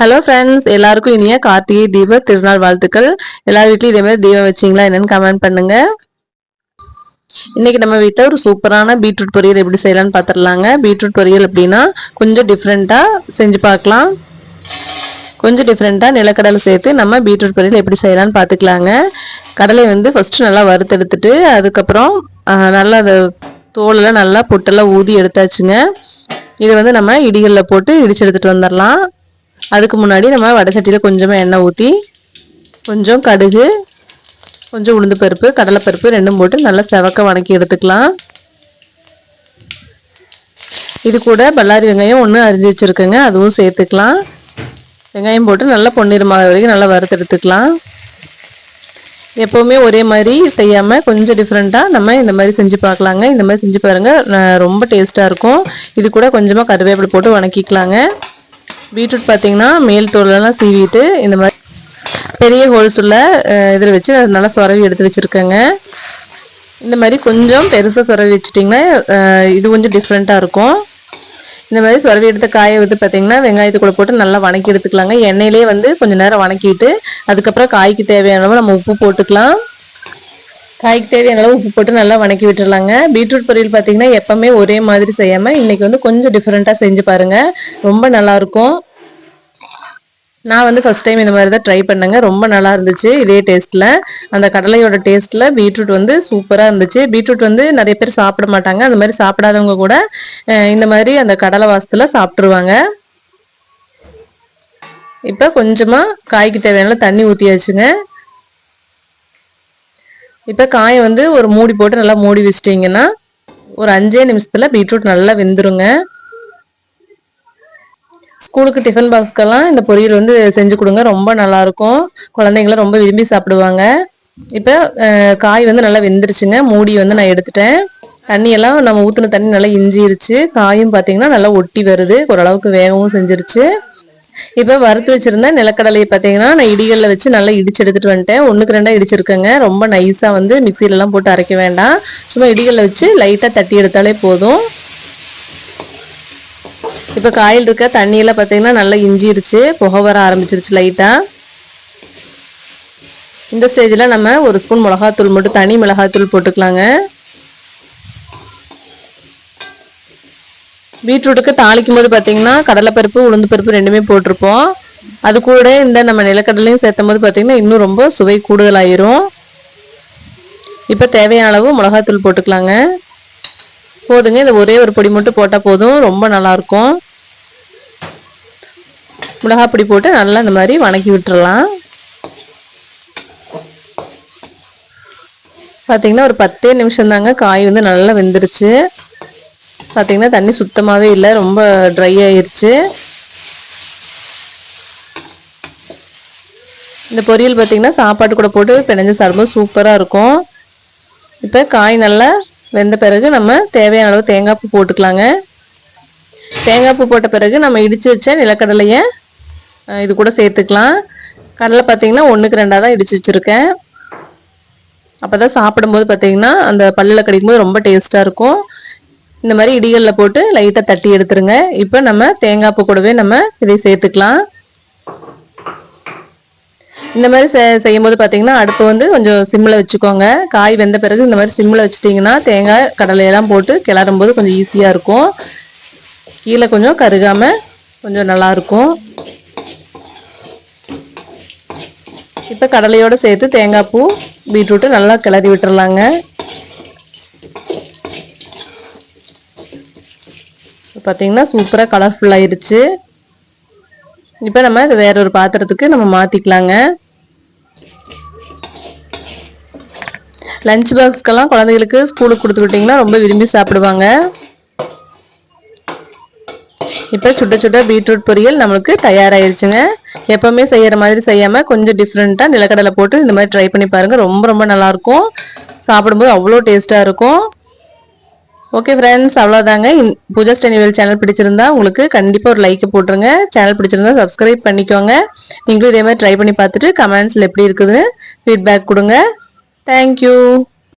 Hello friends எல்லாருக்கும் இனிய கார்த்திகை தீப திருநாள் வாழ்த்துக்கள். எல்லா வீட்லையும் இதே மாதிரி தீபம் வச்சிங்களா என்னன்னு கமெண்ட் பண்ணுங்க. இன்னைக்கு நம்ம வீட்டில் ஒரு சூப்பரான பீட்ரூட் பொரியல் எப்படி செய்யலாம்னு பார்த்துடலாங்க பீட்ரூட் பொரியல் அப்படின்னா கொஞ்சம் டிஃப்ரெண்ட்டாக செஞ்சு பார்க்கலாம் கொஞ்சம் டிஃப்ரெண்ட்டாக நிலக்கடலை சேர்த்து நம்ம பீட்ரூட் பொரியல் எப்படி செய்யலாம்னு பார்த்துக்கலாங்க கடலை வந்து ஃபஸ்ட்டு நல்லா வறுத்தெடுத்துட்டு அதுக்கப்புறம் நல்லா அதை தோலெல்லாம் நல்லா பொட்டெல்லாம் ஊதி எடுத்தாச்சுங்க. இதை வந்து நம்ம இடிகளில் போட்டு இடிச்சு எடுத்துகிட்டு வந்துடலாம் அதுக்கு முன்னாடி நம்ம வடை சட்டியில் கொஞ்சமாக எண்ணெய் ஊற்றி கொஞ்சம் கடுகு கொஞ்சம் உளுந்து பருப்பு கடலைப்பருப்பு ரெண்டும் போட்டு நல்லா செவக்க வணக்கி எடுத்துக்கலாம். இது கூட பல்லாரி வெங்காயம் ஒன்று அரிஞ்சு வச்சுருக்கேங்க அதுவும் சேர்த்துக்கலாம். வெங்காயம் போட்டு நல்லா பொன்னிறமாக வரைக்கும் நல்லா வறுத்து எடுத்துக்கலாம். எப்போவுமே ஒரே மாதிரி செய்யாமல் கொஞ்சம் டிஃப்ரெண்ட்டாக நம்ம இந்த மாதிரி செஞ்சு பார்க்கலாங்க. இந்த மாதிரி செஞ்சு பாருங்கள் ரொம்ப டேஸ்ட்டாக இருக்கும். இது கூட கொஞ்சமாக கருவேப்பிலை போட்டு வணக்கிக்கலாங்க. பீட்ரூட் பார்த்தீங்கன்னா மேல் தோலெல்லாம் சீவிட்டு இந்த மாதிரி பெரிய ஹோல்ஸ் உள்ள இதில் வச்சு அது நல்லா சுரவி எடுத்து வச்சுருக்கேங்க. இந்த மாதிரி கொஞ்சம் பெருசாக சுரவி வச்சுட்டிங்கன்னா இது கொஞ்சம் டிஃப்ரெண்ட்டாக இருக்கும். இந்த மாதிரி சுரவி எடுத்த காயை வந்து பார்த்திங்கன்னா வெங்காயத்தை கூட போட்டு நல்லா வணக்கி எடுத்துக்கலாங்க. எண்ணெயிலே வந்து கொஞ்சம் நேரம் வணக்கிட்டு அதுக்கப்புறம் காய்க்கு தேவையானவங்க நம்ம உப்பு போட்டுக்கலாம். காய்க்கு தேவையான அளவு உப்பு போட்டு நல்லா வணக்கி விட்டுருலாங்க பீட்ரூட் பொரியல் பார்த்தீங்கன்னா எப்பவுமே ஒரே மாதிரி செய்யாமல் இன்னைக்கு வந்து கொஞ்சம் டிஃப்ரெண்ட்டாக செஞ்சு பாருங்க. ரொம்ப நல்லாயிருக்கும் நான் வந்து ஃபஸ்ட் டைம் இந்த மாதிரி தான் ட்ரை பண்ணேங்க. ரொம்ப நல்லா இருந்துச்சு இதே டேஸ்ட்டில் அந்த கடலையோட டேஸ்ட்டில் பீட்ரூட் வந்து சூப்பராக இருந்துச்சு. பீட்ரூட் வந்து நிறைய பேர் சாப்பிட மாட்டாங்க. அந்த மாதிரி சாப்பிடாதவங்க கூட இந்த மாதிரி அந்த கடலை வாசத்தில் சாப்பிட்ருவாங்க இப்போ கொஞ்சமாக காய்க்கு தேவையான தண்ணி ஊற்றியாச்சுங்க இப்போ காயை வந்து ஒரு மூடி போட்டு நல்லா மூடி வச்சிட்டிங்கன்னா ஒரு அஞ்சே நிமிஷத்தில் பீட்ரூட் நல்லா வெந்துருங்க. ஸ்கூலுக்கு டிஃபன் பாக்ஸ்க்கெல்லாம் இந்த பொரியல் வந்து செஞ்சு கொடுங்க ரொம்ப நல்லாயிருக்கும். குழந்தைங்களாம் ரொம்ப விரும்பி சாப்பிடுவாங்க. இப்போ காய் வந்து நல்லா வெந்துருச்சுங்க. மூடி வந்து நான் எடுத்துட்டேன். தண்ணியெல்லாம் நம்ம ஊற்றின தண்ணி நல்லா இஞ்சிருச்சு. காயும் பார்த்தீங்கன்னா நல்லா ஒட்டி வருது. ஓரளவுக்கு வேகவும் செஞ்சிருச்சு. இப்போ வறுத்து வச்சிருந்த நிலக்கடலையை பார்த்தீங்கன்னா நான் இடிகளில் வச்சு நல்லா இடிச்சு எடுத்துட்டு வந்துட்டேன். ஒன்றுக்கு ரெண்டாக இடிச்சிருக்கேங்க. ரொம்ப நைஸாக வந்து மிக்சியிலலாம் போட்டு அரைக்க வேண்டாம். சும்மா இடிகளில் வச்சு லைட்டாக தட்டி எடுத்தாலே போதும். இப்போ காயில் இருக்க தண்ணியெல்லாம் பார்த்தீங்கன்னா நல்லா இஞ்சிருச்சு. புகை வர ஆரம்பிச்சிருச்சு லைட்டாக இந்த ஸ்டேஜில் நம்ம ஒரு ஸ்பூன் மிளகாத்தூள் மட்டும் தனி மிளகாத்தூள் போட்டுக்கலாங்க. பீட்ரூட்டுக்கு தாளிக்கும் போது பார்த்தீங்கன்னா கடலைப்பருப்பு உளுந்து பருப்பு ரெண்டுமே போட்டிருப்போம். அது கூட இந்த நம்ம நிலக்கடலையும் சேர்த்தும் போது பார்த்தீங்கன்னா இன்னும் ரொம்ப சுவை கூடுதலாயிரும். இப்போ தேவையான அளவு மிளகாத்தூள் போட்டுக்கலாங்க. போதுங்க இந்த ஒரே ஒரு பொடி மட்டும் போட்டால் போதும். ரொம்ப நல்லாயிருக்கும். மிளகா பொடி போட்டு நல்லா இந்த மாதிரி வணக்கி விட்டுறலாம். பார்த்தீங்கன்னா ஒரு பத்தே நிமிஷம் தாங்க காய் வந்து நல்லா வெந்துருச்சு. பார்த்தீங்கன்னா தண்ணி சுத்தமாகவே இல்லை ரொம்ப ட்ரை ஆயிடுச்சு இந்த பொரியல் பார்த்தீங்கன்னா சாப்பாடு கூட போட்டு பிணைஞ்சு சாப்பிடும்போது சூப்பராக இருக்கும். இப்போ காய் நல்லா வெந்த பிறகு நம்ம தேவையான அளவு தேங்காய் பூ போட்டுக்கலாங்க. தேங்காய் பூ போட்ட பிறகு நம்ம இடித்து வச்ச நிலக்கடலையை இது கூட சேர்த்துக்கலாம். கடலை பார்த்தீங்கன்னா ஒன்றுக்கு ரெண்டாக தான் இடித்து வச்சுருக்கேன். அப்போ தான் சாப்பிடும்போது பார்த்தீங்கன்னா அந்த பல்லில் கடிக்கும்போது ரொம்ப டேஸ்ட்டாக இருக்கும். இந்த மாதிரி இடிகளில் போட்டு லைட்டாக தட்டி எடுத்துருங்க. இப்போ நம்ம தேங்காய் பூ கூடவே நம்ம இதை சேர்த்துக்கலாம். இந்த மாதிரி செய்யும் போது பார்த்தீங்கன்னா அடுப்பு வந்து கொஞ்சம் சிம்மில் வச்சுக்கோங்க. காய் வெந்த பிறகு இந்த மாதிரி சிம்மில் வச்சுட்டிங்கன்னா தேங்காய் கடலையெல்லாம் போட்டு கிளறும் போது கொஞ்சம் ஈஸியாக இருக்கும். கீழே கொஞ்சம் கருகாமல் கொஞ்சம் நல்லாயிருக்கும் இப்போ கடலையோடு சேர்த்து தேங்காய் பூ பீட்ரூட்டு நல்லா கிளறி விட்டுறலாங்க. பார்த்தீங்கன்னா சூப்பராக கலர்ஃபுல் ஆயிடுச்சு இப்போ நம்ம இதை வேற ஒரு பாத்திரத்துக்கு நம்ம மாற்றிக்கலாங்க லஞ்ச் பாக்ஸ்க்கெல்லாம் குழந்தைகளுக்கு ஸ்கூலுக்கு கொடுத்து விட்டிங்கன்னா ரொம்ப விரும்பி சாப்பிடுவாங்க. இப்போ சுட்ட சுட்ட பீட்ரூட் பொரியல் நம்மளுக்கு தயாராகிருச்சுங்க எப்போவுமே செய்கிற மாதிரி செய்யாமல் கொஞ்சம் டிஃப்ரெண்ட்டாக நிலக்கடலை போட்டு இந்த மாதிரி ட்ரை பண்ணி பாருங்கள் ரொம்ப ரொம்ப நல்லாயிருக்கும் சாப்பிடும்போது அவ்வளோ டேஸ்ட்டாக இருக்கும். ஓகே ஃப்ரெண்ட்ஸ் அவ்வளோதாங்க பூஜா ஸ்டெனிவல் சேனல் பிடிச்சிருந்தா உங்களுக்கு கண்டிப்பாக ஒரு லைக் போட்டுருங்க. சேனல் பிடிச்சிருந்தா சப்ஸ்கிரைப் பண்ணிக்கோங்க. நீங்களும் இதே மாதிரி ட்ரை பண்ணி பார்த்துட்டு கமெண்ட்ஸில் எப்படி இருக்குதுன்னு ஃபீட்பேக் கொடுங்க. தேங்க்யூ